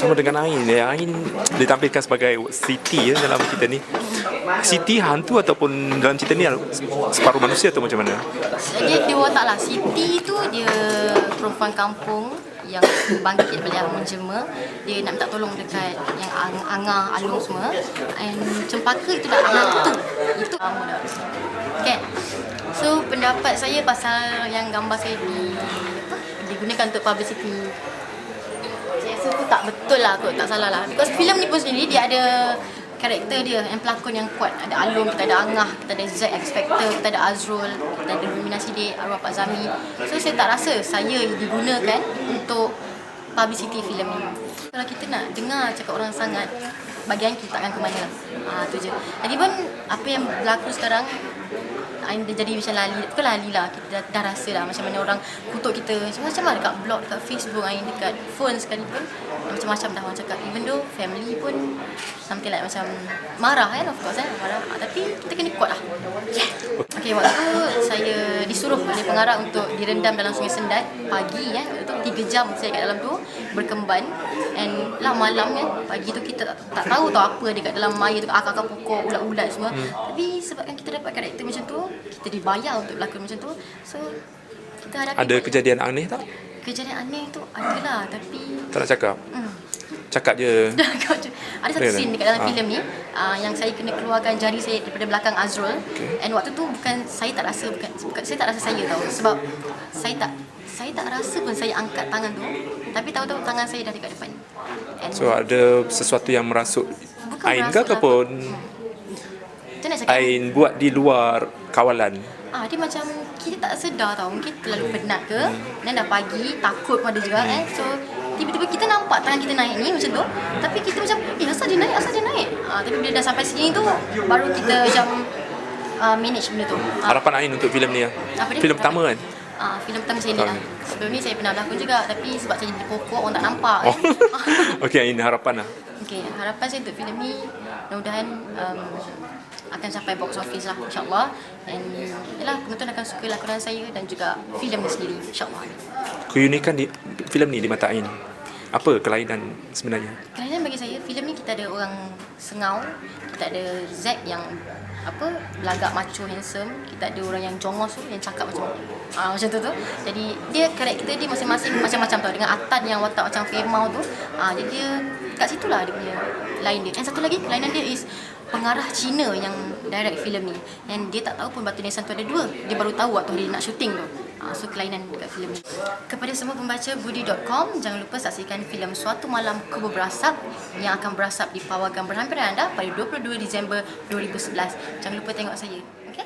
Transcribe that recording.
sama dengan Ain ya. Ain ditampilkan sebagai Siti ya dalam cerita ni. Siti hantu ataupun dalam cerita ni separuh manusia atau macam mana? Dia dia watak lah. Siti tu dia perempuan kampung yang bangkit balik menjema dia nak minta tolong dekat yang ang- Angah, Alung semua and Cempaka itu dah hantu itu lama dah kan so pendapat saya pasal yang gambar saya di apa digunakan untuk publicity rasa tu tak betul lah kot, tak salah lah. Because filem ni pun sendiri dia ada karakter dia yang pelakon yang kuat. Ada Alung, kita ada Angah, kita ada Zack X Factor, kita ada Azrul kita ada Luminasi Day, Arwah Pak Zami. So saya tak rasa saya digunakan untuk publicity filem ni. Kalau kita nak dengar cakap orang sangat bagian kita takkan ke mana ah tu je. Lagipun apa yang berlaku sekarang Ain dah jadi macam lali Bukan lali lah Kita dah, dah rasa lah Macam mana orang kutuk kita. Macam-macam lah Dekat blog Dekat Facebook Ain Dekat phone sekalipun Macam-macam dah orang cakap. Even though family pun Something like macam Marah kan Of course kan Marah. Ah, Tapi kita kena kuat lah. Yeah Okay waktu saya Disuruh oleh pengarah Untuk direndam dalam sungai Sendat Pagi kan Waktu tu 3 jam saya kat dalam tu Berkemban And lah malam kan Pagi tu kita tak, tak tahu tau Apa dekat dalam air tu Akak-akak pokok Ulat-ulat semua Tapi sebabkan kita dapat karakter macam tu Kita dibayar untuk berlakon macam tu So kita Ada balik. kejadian aneh tak? Kejadian aneh tu adalah Tapi Tak nak cakap. hmm. Cakap je. Cu- ada satu scene dekat dalam Ah. filem ni uh, yang saya kena keluarkan jari saya daripada belakang Azrul. Okay. and waktu tu bukan saya tak rasa bukan, bukan saya tak rasa saya tahu sebab saya tak saya tak rasa pun saya angkat tangan tu tapi tahu-tahu tangan saya dah dekat depan. And So ada sesuatu yang merasuk Bukan Ain ke merasuk ataupun cakap? Ain buat di luar kawalan? Ah, dia macam kita tak sedar tau. Mungkin terlalu penat ke. Hmm. Dan dah pagi Takut pun ada juga eh. So Tiba-tiba kita nampak tangan kita naik ni Macam tu Tapi kita macam Eh asal dia naik Asal dia naik ah, Tapi bila dah sampai sini tu Baru kita macam uh, Manage benda tu ah, Harapan Ain untuk filem ni lah. Apa dia? Filem pertama kan? ah, Filem pertama saya ni lah. Sebelum ni saya pernah berlakon juga Tapi sebab saya jadi pokok Orang tak nampak Oh. kan Okey Ain harapan lah. Okay, harapan saya untuk filem ni mudah-mudahan um, akan sampai box office lah insyaAllah and yalah penonton akan suka lakonan saya dan juga filem ni sendiri insyaAllah Keunikan di filem ni di mata Ain. Apa kelainan sebenarnya? Kelainan bagi saya, filem ni kita ada orang sengau, kita ada Zack yang apa belagak macho handsome, kita ada orang yang jongos tu yang cakap macam ah macam tu tu. Jadi dia karakter dia masing-masing macam-macam tau dengan Atan yang watak macam Femau tu. Ah jadi dia kat situlah dia punya lain dia. Dan satu lagi kelainan dia is pengarah Cina yang direct filem ni. And dia tak tahu pun Batu Nisan tu ada dua. Dia baru tahu waktu dia nak syuting tu. Ah, so kelainan dekat filem. Kepada semua pembaca budi.com, jangan lupa saksikan filem Suatu Malam Kubu Berasap yang akan berasap di Pawagan berhampiran anda pada 22 Disember 2011. Jangan lupa tengok saya. Okay?